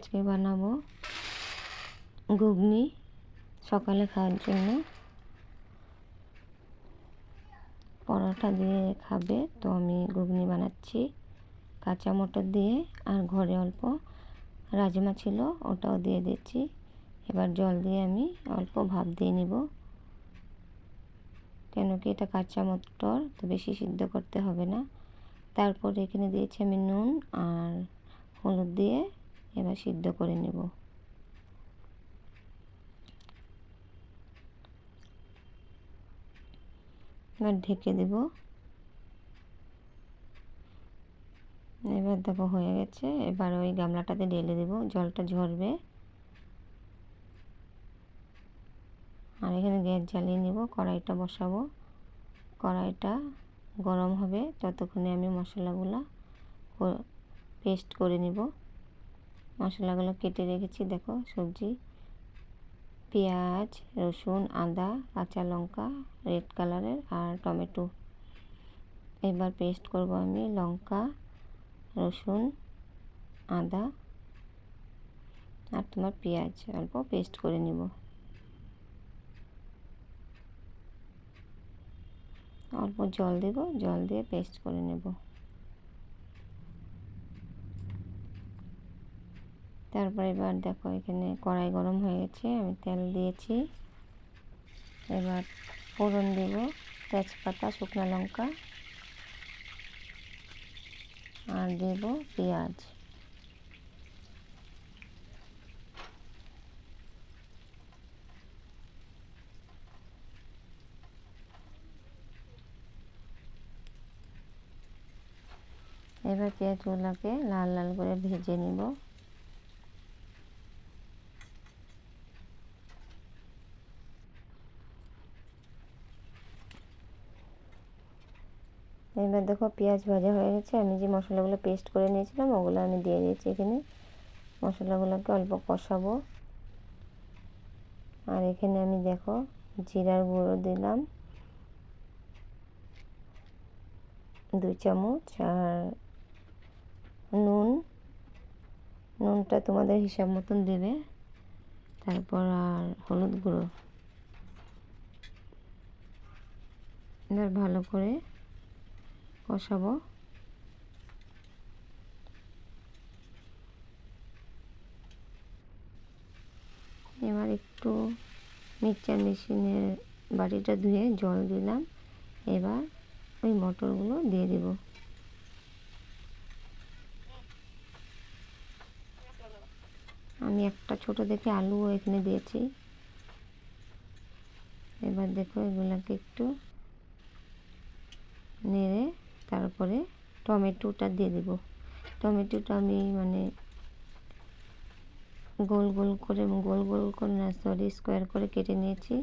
আজকে বানাবো ঘুগনি সকালে খাওয়ার জন্য। পরোটা দিয়ে খাবে, তো আমি ঘুগনি বানাচ্ছি। কাঁচা মটর দিয়ে আর ঘরে অল্প রাজমা ছিল, ওটাও দিয়ে দিচ্ছি। এবার জল দিয়ে আমি অল্প ভাপ দিয়ে নিব। কেন কি এটা কাঁচা মটর তো বেশি সিদ্ধ করতে হবে না। তারপর এখানে দিয়েছি আমি নুন আর হলুদ দিয়ে এবার সিদ্ধ করে নেব। এবার ঢেকে দেব। এবার দেখো হয়ে গেছে। এবার ওই গামলাটাতে ঢেলে দেব। জলটা ঝরবে। আর এখানে গ্যাস জ্বালিয়ে নেব। কড়াইটা বসাবো। কড়াইটা গরম হবে। ততক্ষণে আমি মশলাগুলো পেস্ট করে নিব। মশলাগুলো কেটে রেখেছি, দেখো, সবজি, পেঁয়াজ, রসুন, আদা, কাঁচা লঙ্কা রেড কালারের আর টমেটো। এবার পেস্ট করব আমি লঙ্কা, রসুন, আদা আর তোমার পেঁয়াজ। অল্প পেস্ট করে নিব। অল্প জল দেব, জল দিয়ে পেস্ট করে নেব। তারপর এবার দেখো এখানে কড়াই গরম হয়ে গেছে, আমি তেল দিয়েছি। এবার ফোড়ন দেব, তেজপাতা, শুকনো লঙ্কা, আর দেব পেঁয়াজ। এবার পেঁয়াজগুলোকে লাল লাল করে ভেজে নিব। এবার দেখো পেঁয়াজ ভাজা হয়ে গেছে। আমি যে মশলাগুলো পেস্ট করে নিয়েছিলাম, ওগুলো আমি দিয়ে দিয়েছি এখানে। মশলাগুলোকে অল্প কষাবো। আর এখানে আমি দেখো জিরার গুঁড়ো দিলাম। দুই চামচ আর নুন। নুনটা তোমাদের হিসাব মতন দেবে। তারপর আর হলুদ গুঁড়ো। এবার ভালো করে কষাবো এবার একটু মিক্সচার মেশিনের বাটিটা ধুয়ে জল দিলাম। এবার ওই মটরগুলো দিয়ে দেব। আমি একটা ছোট দেখে আলুও এখানে দিয়েছি। এবার দেখো এগুলোকে একটু নেড়ে তারপরে টমেটোটা দিয়ে দেব। টমেটোটা আমি মানে গোল গোল করে গোল গোল করে না সরি স্কোয়ার করে কেটে নিয়েছি।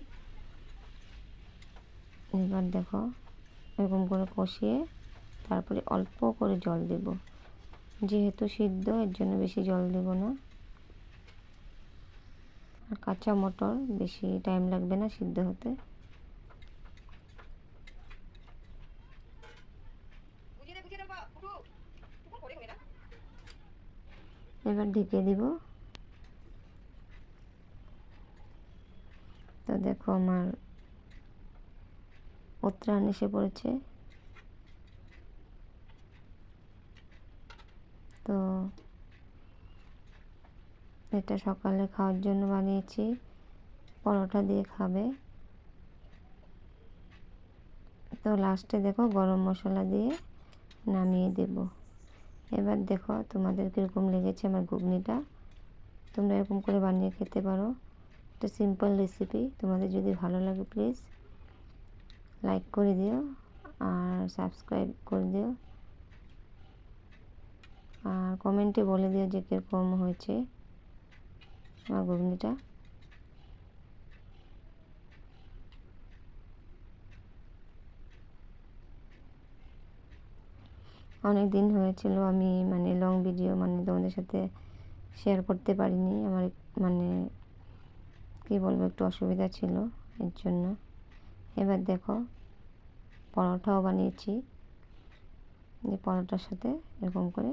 এবার দেখো, এরকম করে কষিয়ে তারপরে অল্প করে জল দেব। যেহেতু সিদ্ধ, এর জন্য বেশি জল দেব না। আর কাঁচা মটর, বেশি টাইম লাগবে না সিদ্ধ হতে। এবার ঢেকে দিব। তো দেখো আমার উত্তরায়ণ এসে পড়েছে। তো এটা সকালে খাওয়ার জন্য বানিয়েছি। পরোটা দিয়ে খাবে। তো লাস্টে দেখো গরম মশলা দিয়ে নামিয়ে দেব। এবার দেখো তোমাদের কীরকম লেগেছে আমার ঘুগনিটা। তোমরা এরকম করে বানিয়ে খেতে পারো। একটা সিম্পল রেসিপি তোমাদের যদি ভালো লাগে প্লিজ লাইক করে দিও আর সাবস্ক্রাইব করে দিও। আর কমেন্টে বলে দিও যে কীরকম হয়েছে আমার ঘুগনিটা। অনেক দিন হয়েছিল আমি মানে লং ভিডিও মানে তোমাদের সাথে শেয়ার করতে পারিনি। আমার মানে কী বলব, একটু অসুবিধা ছিল এর জন্য। এবার দেখো, পরোটাও বানিয়েছি। যে পরোটার সাথে এরকম করে